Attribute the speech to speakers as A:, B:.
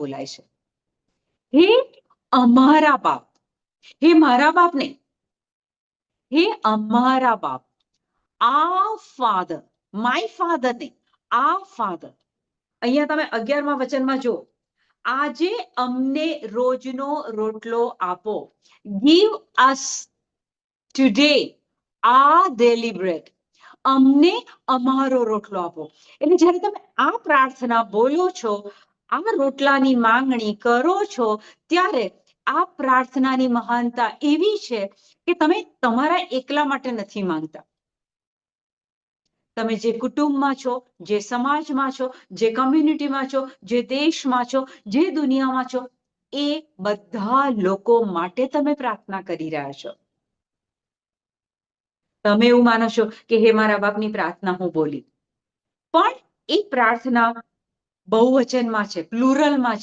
A: બોલાય છે. હે અમારા બાપ. હે મારા બાપ ને હે અમારા બાપ. આ ફાધર માય ફાધર ને આ ફાધર અહીંયા તમે અગિયારમા વચનમાં જો આજે અમને રોજનો રોટલો આપો. ગીવ અસ ટુડે આ ડેલી બ્રેડ અમને અમારો રોટલો આપો. એટલે જ્યારે તમે આ પ્રાર્થના બોલો છો આ રોટલાની માંગણી કરો છો, ત્યારે આ પ્રાર્થનાની મહાનતા એવી છે કે તમે તમારા એકલા માટે નથી માંગતા. તમે જે કુટુંબમાં છો, જે સમાજમાં છો, જે કમ્યુનિટીમાં છો, જે દેશમાં છો, જે દુનિયામાં છો, એ બધા લોકો માટે તમે પ્રાર્થના કરી રહ્યા છો. તમે એવું માનો છો કે, હે મારા બાપની પ્રાર્થના હું બોલી. પણ એ પ્રાર્થના બહુવચનમાં છે પ્લુરલમાં છે.